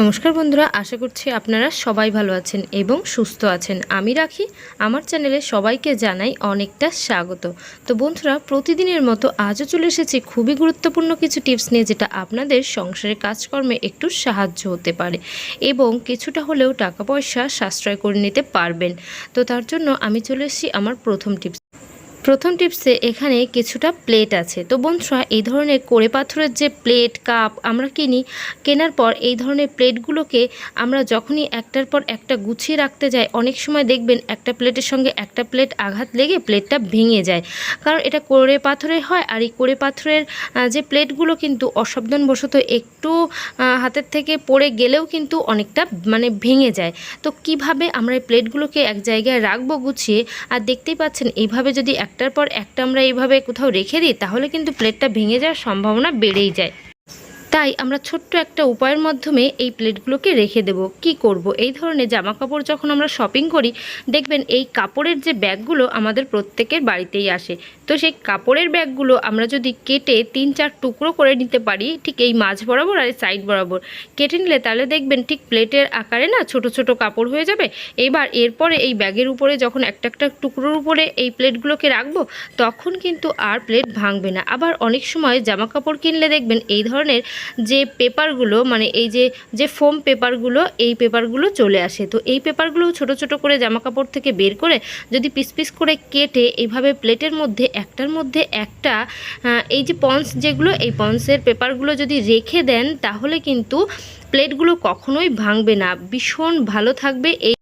নমস্কার বন্ধুরা, আশা করছি আপনারা সবাই ভালো আছেন এবং সুস্থ আছেন। আমি রাখি, আমার চ্যানেলে সবাইকে জানাই অনেকটা স্বাগত। তো বন্ধুরা, প্রতিদিনের মতো আজও চলে এসেছি খুবই গুরুত্বপূর্ণ কিছু টিপস নিয়ে, যেটা আপনাদের সংসারের কাজকর্মে একটু সাহায্য হতে পারে এবং কিছুটা হলেও টাকা পয়সা সাশ্রয় করে নিতে পারবেন। তো তার জন্য আমি চলে এসেছি আমার প্রথম টিপস। প্রথম টিপসে এখানে কিছুটা প্লেট আছে। তো বন্ধুরা, এই ধরনের কোড়ে পাথরের যে প্লেট, কাপ আমরা কিনি, কেনার পর এই ধরনের প্লেটগুলোকে আমরা যখনই একটার পর একটা গুছিয়ে রাখতে যাই, অনেক সময় দেখবেন একটা প্লেটের সঙ্গে একটা প্লেট আঘাত লেগে প্লেটটা ভেঙে যায়। কারণ এটা কোড়ে পাথরের হয় আর এই কোড়ে পাথরের যে প্লেটগুলো কিন্তু অসাবধানবশত একটু হাতের থেকে পড়ে গেলেও কিন্তু অনেকটা মানে ভেঙে যায়। তো কীভাবে আমরা এই প্লেটগুলোকে এক জায়গায় রাখব গুছিয়ে? আর দেখতেই পাচ্ছেন, এইভাবে যদি একটার পর একটা আমরা এইভাবে কোথাও রেখে দিই, তাহলে কিন্তু প্লেটটা ভেঙে যাওয়ার সম্ভাবনা বেড়েই যায়। তাই আমরা ছোট্ট একটা উপায়ের মাধ্যমে এই প্লেটগুলোকে রেখে দেব। কি করব? এই ধরনের জামা কাপড় যখন আমরা শপিং করি, দেখবেন এই কাপড়ের যে ব্যাগগুলো আমাদের প্রত্যেকের বাড়িতেই আসে। তো সেই কাপড়ের ব্যাগগুলো আমরা যদি কেটে তিন চার টুকরো করে নিতে পারি, ঠিক এই মাঝ বরাবর আর সাইড বরাবর। কেটে নিলে তাহলে দেখবেন ঠিক প্লেটের আকারে না ছোট ছোট কাপড় হয়ে যাবে। এবার এরপরে এই ব্যাগের উপরে যখন একটা একটা টুকরোর উপরে এই প্লেটগুলোকে রাখব, তখন কিন্তু আর প্লেট ভাঙবে না। আবার অনেক সময় জামা কাপড় কিনলে দেখবেন এই ধরনের যে পেপারগুলো মানে এই যে যে ফোম পেপারগুলো, এই পেপারগুলো চলে আসে। তো এই পেপারগুলো ছোট ছোট করে জামা কাপড় থেকে বের করে যদি পিস পিস করে কেটে এইভাবে প্লেটের মধ্যে, একটার মধ্যে একটা এই যে পন্স যেগুলো, এই পন্সের পেপারগুলো যদি রেখে দেন, তাহলে কিন্তু প্লেটগুলো কখনোই ভাঙবে না। ভীষণ ভালো থাকবে এই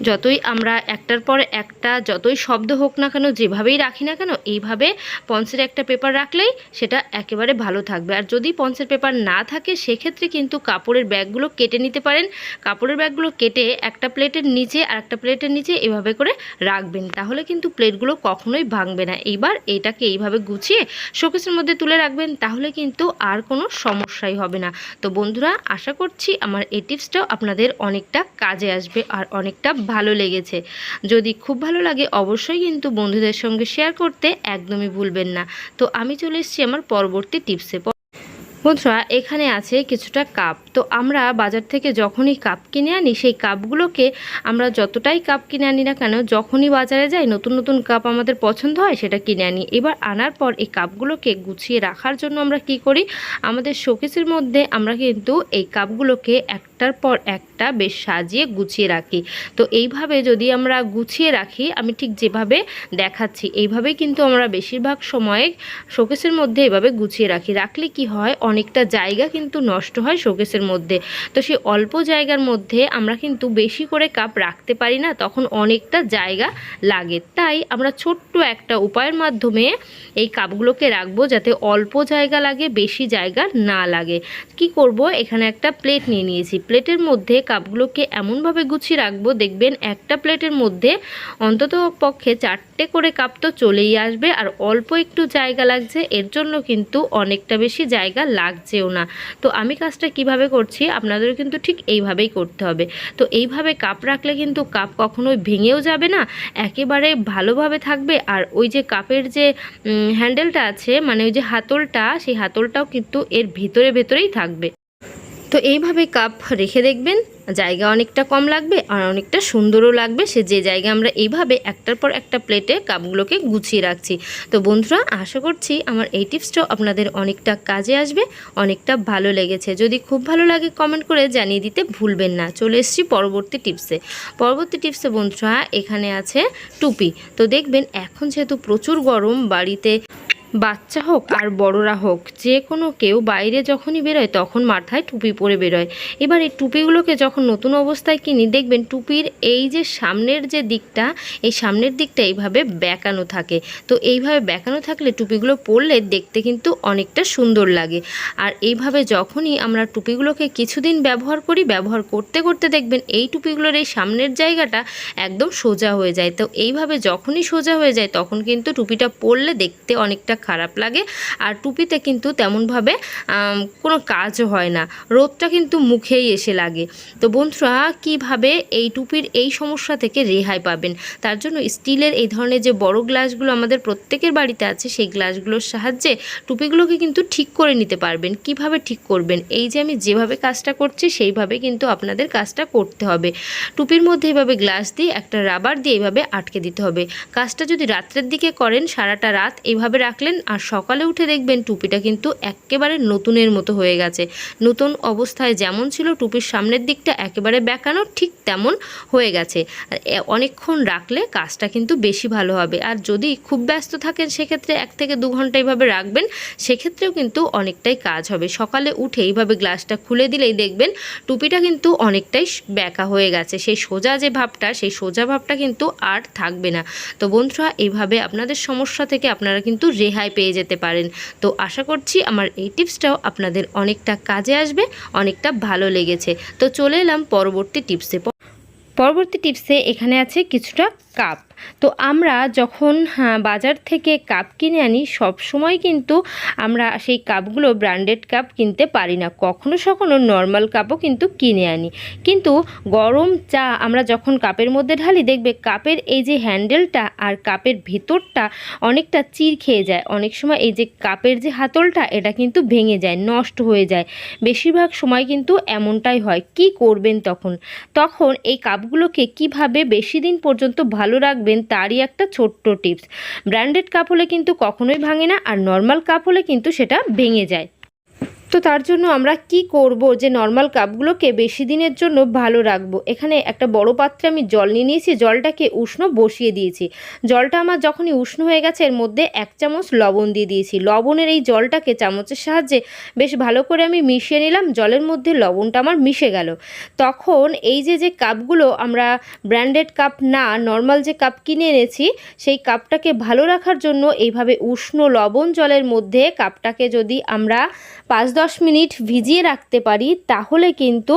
যতই আমরা একটার পর একটা, যতই শব্দ হোক না কেন, যেভাবেই রাখি না কেন, এইভাবে পন্সের একটা পেপার রাখলেই সেটা একেবারে ভালো থাকবে। আর যদি পন্সের পেপার না থাকে, সেক্ষেত্রে কিন্তু কাপড়ের ব্যাগগুলো কেটে নিতে পারেন। কাপড়ের ব্যাগগুলো কেটে একটা প্লেটের নিচে আর একটা প্লেটের নিচে এভাবে করে রাখবেন। তাহলে কিন্তু প্লেটগুলো কখনোই ভাঙবে না। এইবার এটাকে এইভাবে গুছিয়ে শোকেসের মধ্যে তুলে রাখবেন, তাহলে কিন্তু আর কোনো সমস্যাই হবে না। তো বন্ধুরা, আশা করছি আমার এই টিপসটাও আপনাদের অনেকটা কাজে আসবে আর অনেকটা ভালো লেগেছে। যদি খুব ভালো লাগে অবশ্যই কিন্তু বন্ধুদের সঙ্গে শেয়ার করতে একদমই ভুলবেন না। তো আমি চলে এসেছি আমার পরবর্তী টিপসে বন্ধুরা, এখানে আছে কিছুটা কাপ তো আমরা বাজার থেকে যখনই কাপ কিনে আনি, সেই কাপগুলোকে আমরা যতটাই কাপ কিনে আনি না কেন, যখনই বাজারে যাই, নতুন নতুন কাপ আমাদের পছন্দ হয়, সেটা কিনে আনি। এবার আনার পর এই কাপগুলোকে গুছিয়ে রাখার জন্য আমরা কি করি? আমাদের শোকেসের মধ্যে আমরা কিন্তু এই কাপগুলোকে একটার পর একটা বেশ সাজিয়ে গুছিয়ে রাখি। তো এইভাবে যদি আমরা গুছিয়ে রাখি, আমি ঠিক যেভাবে দেখাচ্ছি, এইভাবেই কিন্তু আমরা বেশিরভাগ সময়ে শোকেসের মধ্যে এভাবে গুছিয়ে রাখি। রাখলে কি হয়? অনেকটা জায়গা কিন্তু নষ্ট হয় শোকেসের মধ্যে। তো সেই অল্প জায়গার মধ্যে আমরা কিন্তু বেশি করে কাপ রাখতে পারি না, তখন অনেকটা জায়গা লাগে। তাই আমরা ছোট্ট একটা উপায়ের মাধ্যমে এই কাপগুলোকে রাখব যাতে অল্প জায়গা লাগে, বেশি জায়গা না লাগে। কি করব? এখানে একটা প্লেট নিয়ে নিয়েছি। প্লেটের মধ্যে কাপগুলোকে এমনভাবে গুছিয়ে রাখব, দেখবেন একটা প্লেটের মধ্যে অন্তত পক্ষে চারটে করে কাপ তো চলেই আসবে আর অল্প একটু জায়গা লাগছে, এর জন্য কিন্তু অনেকটা বেশি জায়গা লাগছেও না। তো আমি কাজটা কীভাবে করছি আপনাদেরও কিন্তু ঠিক এইভাবেই করতে হবে। তো এইভাবে কাপ রাখলে কিন্তু কাপ কখনোই ভেঙেও যাবে না, একেবারে ভালোভাবে থাকবে আর ওই যে কাপের যে হ্যান্ডেলটা আছে মানে ওই যে হাতলটা, সেই হাতলটাও কিন্তু এর ভেতরে ভেতরেই থাকবে। তো এইভাবে কাপ রেখে দেখবেন, জায়গা অনেকটা কম লাগবে আর অনেকটা সুন্দরও লাগবে। সে যে জায়গা আমরা এইভাবে একটার পর একটা প্লেটে কাপগুলোকে গুছিয়ে রাখছি। তো বন্ধুরা, আশা করছি আমার এই টিপসটাও আপনাদের অনেকটা কাজে আসবে, অনেকটা ভালো লেগেছে। যদি খুব ভালো লাগে কমেন্ট করে জানিয়ে দিতে ভুলবেন না। চলে এসেছি পরবর্তী টিপসে। পরবর্তী টিপসে বন্ধুরা, এখানে আছে টুপি। তো দেখবেন, এখন যেহেতু প্রচুর গরম, বাড়িতে বাচ্চা হোক আর বড়রা হোক, যে কোনো কেউ বাইরে যখনই বেরোয় তখন মাথায় টুপি পরে বেরোয়। এবার এই টুপিগুলোকে যখন নতুন অবস্থায় কিনি, দেখবেন টুপির এই যে সামনের যে দিকটা, এই সামনের দিকটা এইভাবে বেঁকানো থাকে। তো এইভাবে বেঁকানো থাকলে টুপিগুলো পরলে দেখতে কিন্তু অনেকটা সুন্দর লাগে। আর এইভাবে যখনই আমরা টুপিগুলোকে কিছুদিন ব্যবহার করি, ব্যবহার করতে করতে দেখবেন এই টুপিগুলোর এই সামনের জায়গাটা একদম সোজা হয়ে যায়। তো এইভাবে যখনই সোজা হয়ে যায় তখন কিন্তু টুপিটা পরলে দেখতে অনেকটা খারাপ লাগে আর টুপিতে কিন্তু তেমনভাবে কোনো কাজও হয় না। রোদটা কিন্তু মুখেই এসে লাগে। তো বন্ধুরা, কীভাবে এই টুপির এই সমস্যা থেকে রেহাই পাবেন? তার জন্য স্টিলের এই ধরনের যে বড় গ্লাসগুলো আমাদের প্রত্যেকের বাড়িতে আছে, সেই গ্লাসগুলোর সাহায্যে টুপিগুলোকে কিন্তু ঠিক করে নিতে পারবেন। কীভাবে ঠিক করবেন? এই যে আমি যেভাবে কাজটা করছি, সেইভাবে কিন্তু আপনাদের কাজটা করতে হবে। টুপির মধ্যে এভাবে গ্লাস দিয়ে একটা রাবার দিয়ে এইভাবে আটকে দিতে হবে। কাজটা যদি রাত্রের দিকে করেন, সারাটা রাত এইভাবে রাখলেন আর সকালে উঠে দেখবেন টুপিটা কিন্তু একেবারে নতুনের মতো হয়ে গেছে। নতুন অবস্থায় যেমন ছিল, টুপির সামনের দিকটা একেবারে বেঁকানো ঠিক তেমন হয়ে গেছে। অনেকক্ষণ রাখলে কাজটা কিন্তু বেশি ভালো হবে। আর যদি খুব ব্যস্ত থাকেন, সেক্ষেত্রে এক থেকে দু ঘণ্টা এইভাবে রাখবেন, সেক্ষেত্রেও কিন্তু অনেকটাই কাজ হবে। সকালে উঠে এইভাবে গ্লাসটা খুলে দিলেই দেখবেন টুপিটা কিন্তু অনেকটাই ব্যাকা হয়ে গেছে। সেই সোজা যে ভাবটা, সেই সোজা ভাবটা কিন্তু আর থাকবে না। তো বন্ধুরা, এইভাবে আপনাদের সমস্যা থেকে আপনারা কিন্তু রেহাই পেয়ে যেতে পারেন। তো আশা করছি আমার এই টিপসটাও আপনাদের অনেকটা কাজে আসবে, অনেকটা ভালো লেগেছে। তো চলে এলাম পরবর্তী টিপসে। পরবর্তী টিপসে এখানে আছে কিছুটা কাপ। তো আমরা যখন হ্যাঁ, বাজার থেকে কাপ কিনে আনি সব সময় কিন্তু আমরা সেই কাপগুলো ব্র্যান্ডেড কাপ কিনতে পারি না। কখনো সখনো নর্মাল কাপও কিন্তু কিনে আনি। কিন্তু গরম চা আমরা যখন কাপের মধ্যে ঢালি দেখবে কাপের এই যে হ্যান্ডেলটা আর কাপের ভেতরটা অনেকটা চির খেয়ে যায়। অনেক সময় এই যে কাপের যে হাতলটা এটা কিন্তু ভেঙে যায় নষ্ট হয়ে যায়। বেশিরভাগ সময় কিন্তু এমনটাই হয়। কি করবেন তখন? তখন এই কাপগুলোকে কীভাবে বেশি দিন পর্যন্ত ভালো রাখবেন তারই একটা ছোট্ট টিপস। ব্র্যান্ডেড কাপ হলে কিন্তু কখনোই ভাঙে না আর নর্মাল কাপ হলে কিন্তু সেটা ভেঙে যায়। তো তার জন্য আমরা কি করব যে নর্মাল কাপগুলোকে বেশি দিনের জন্য ভালো রাখব? এখানে একটা বড় পাত্রে আমি জল নিয়ে নিয়েছি, জলটাকে উষ্ণ বসিয়ে দিয়েছি। জলটা আমার যখনই উষ্ণ হয়ে গেছে, এর মধ্যে এক চামচ লবণ দিয়ে দিয়েছি। লবণের এই জলটাকে চামচের সাহায্যে বেশ ভালো করে আমি মিশিয়ে নিলাম, জলের মধ্যে লবণটা আমার মিশে গেল। তখন এই যে যে কাপগুলো আমরা ব্র্যান্ডেড কাপ না নর্মাল যে কাপ কিনে এনেছি, সেই কাপটাকে ভালো রাখার জন্য এইভাবে উষ্ণ লবণ জলের মধ্যে কাপটাকে যদি আমরা পাঁচ দশ মিনিট ভিজিয়ে রাখতে পারি, তাহলে কিন্তু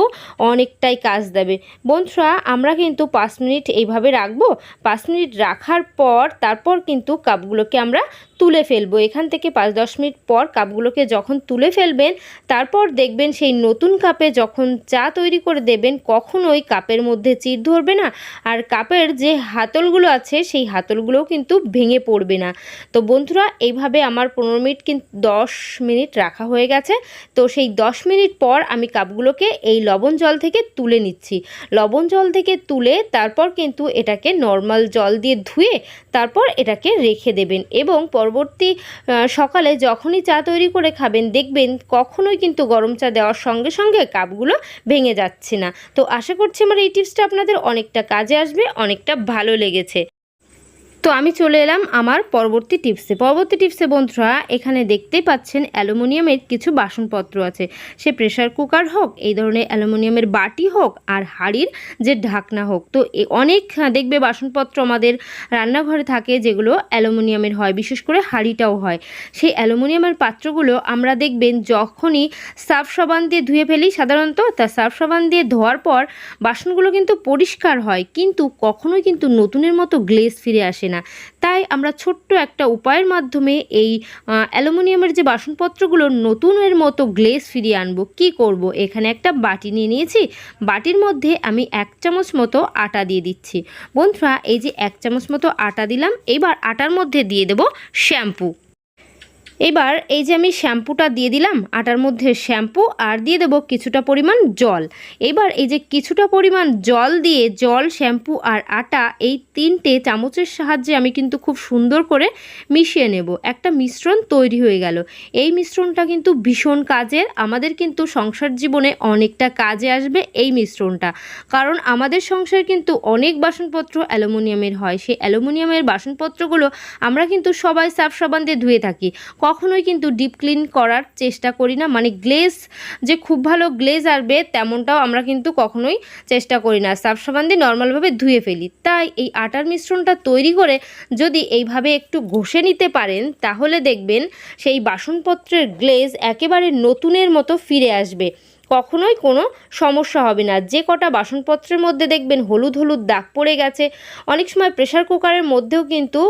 অনেকটাই কাজ দেবে। বন্ধুরা, আমরা কিন্তু পাঁচ মিনিট এইভাবে রাখব। পাঁচ মিনিট রাখার পর তারপর কিন্তু কাপগুলোকে আমরা তুলে ফেলব। এখান থেকে পাঁচ দশ মিনিট পর কাপগুলোকে যখন তুলে ফেলবেন, তারপর দেখবেন সেই নতুন কাপে যখন চা তৈরি করে দেবেন কখনোই কাপের মধ্যে চির ধরবে না। আর কাপের যে হাতলগুলো আছে, সেই হাতলগুলোও কিন্তু ভেঙে পড়বে না। তো বন্ধুরা, এইভাবে আমার পনেরো মিনিট কিন্তু দশ মিনিট রাখা হয়ে গেছে। তো সেই দশ মিনিট পর আমি কাপগুলোকে এই লবণ জল থেকে তুলে নিচ্ছি। লবণ জল থেকে তুলে তারপর কিন্তু এটাকে নর্মাল জল দিয়ে ধুয়ে তারপর এটাকে রেখে দেবেন এবং পরবর্তী সকালে যখনই চা তৈরি করে খাবেন দেখবেন কখনোই কিন্তু গরম চা দেওয়ার সঙ্গে সঙ্গে কাপগুলো ভেঙে যাচ্ছে না। তো আশা করছি আমার এই টিপসটা আপনাদের অনেকটা কাজে আসবে, অনেকটা ভালো লেগেছে। তো আমি চলে এলাম আমার পরবর্তী টিপসে। পরবর্তী টিপসে বন্ধুরা, এখানে দেখতেই পাচ্ছেন অ্যালুমিনিয়ামের কিছু বাসনপত্র আছে। সে প্রেশার কুকার হোক, এই ধরনের অ্যালুমিনিয়ামের বাটি হোক, আর হাঁড়ির যে ঢাকনা হোক। তো অনেক দেখবে বাসনপত্র আমাদের রান্নাঘরে থাকে যেগুলো অ্যালুমিনিয়ামের হয়, বিশেষ করে হাঁড়িটাও হয়। সেই অ্যালুমিনিয়ামের পাত্রগুলো আমরা দেখবেন যখনই সার্ফ সাবান দিয়ে ধুয়ে ফেলি, সাধারণত তা সার্ফ সাবান দিয়ে ধোয়ার পর বাসনগুলো কিন্তু পরিষ্কার হয়, কিন্তু কখনোই কিন্তু নতুনের মতো গ্লেজ ফিরে আসে তাই আমরা ছোট্ট একটা উপায়ের মাধ্যমে এই অ্যালুমিনিয়ামের যে বাসনপত্রগুলো নতুনের মতো গ্লেস ফিরিয়ে আনব, কি করব? এখানে একটা বাটি নিয়ে নিয়েছি। বাটির মধ্যে আমি এক চামচ মতো আটা দিয়ে দিচ্ছি। বন্ধুরা, এই যে এক চামচ মতো আটা দিলাম, এবার আটার মধ্যে দিয়ে দেব শ্যাম্পু। এবার এই যে আমি শ্যাম্পুটা দিয়ে দিলাম, আটার মধ্যে শ্যাম্পু আর দিয়ে দেবো কিছুটা পরিমাণ জল। এবার এই যে কিছুটা পরিমাণ জল দিয়ে জল, শ্যাম্পু আর আটা এই তিনটে চামচের সাহায্যে আমি কিন্তু খুব সুন্দর করে মিশিয়ে নেব। একটা মিশ্রণ তৈরি হয়ে গেল। এই মিশ্রণটা কিন্তু ভীষণ কাজের। আমাদের কিন্তু সংসার জীবনে অনেকটা কাজে আসবে এই মিশ্রণটা। কারণ আমাদের সংসার কিন্তু অনেক বাসনপত্র অ্যালুমিনিয়ামের হয়। সেই অ্যালুমিনিয়ামের বাসনপত্রগুলো আমরা কিন্তু সবাই সার্ফ সাবান দিয়ে ধুয়ে থাকি। কখনোই কিন্তু ডিপ ক্লিন করার চেষ্টা করি না। মানে গ্লেজ যে খুব ভালো গ্লেজ আসবে তেমনটাও আমরা কিন্তু কখনোই চেষ্টা করি না। সাবসাবান দিয়ে নর্মালভাবে ধুয়ে ফেলি। তাই এই আটার মিশ্রণটা তৈরি করে যদি এইভাবে একটু ঘষে নিতে পারেন, তাহলে দেখবেন সেই বাসনপত্রের গ্লেজ একেবারে নতুনের মতো ফিরে আসবে। কখনোই কোনো সমস্যা হবে না। যে কটা বাসনপত্রের মধ্যে দেখবেন হলুদ হলুদ দাগ পড়ে গেছে, অনেক সময় প্রেশার কুকারের মধ্যেও কিন্তু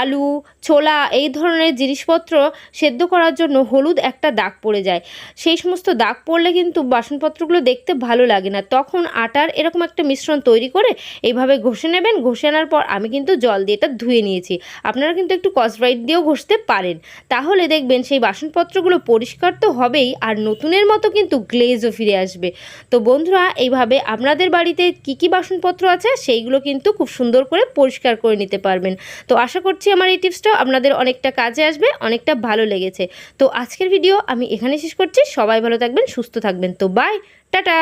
আলু, ছোলা এই ধরনের জিনিসপত্র সেদ্ধ করার জন্য হলুদ একটা দাগ পড়ে যায়। সেই সমস্ত দাগ পড়লে কিন্তু বাসনপত্রগুলো দেখতে ভালো লাগে না। তখন আটার এরকম একটা মিশ্রণ তৈরি করে এইভাবে ঘষে নেবেন। ঘষে আনার পর আমি কিন্তু জল দিয়ে এটা ধুয়ে নিয়েছি। আপনারা কিন্তু একটু কসব্রাইট দিয়েও ঘষতে পারেন। তাহলে দেখবেন সেই বাসনপত্রগুলো পরিষ্কার তো হবেই, আর নতুনের মতো কিন্তু গ্লেজও ফিরে আসবে। তো বন্ধুরা, এইভাবে আপনাদের বাড়িতে কি কি বাসনপত্র আছে সেইগুলো কিন্তু খুব সুন্দর করে পরিষ্কার করে নিতে পারবেন। তো আশা করছি আমার এই টিপসটাও আপনাদের অনেকটা কাজে আসবে, অনেকটা ভালো লেগেছে। তো আজকের ভিডিও আমি এখানে শেষ করছি। সবাই ভালো থাকবেন, সুস্থ থাকবেন। তো বাই, টাটা!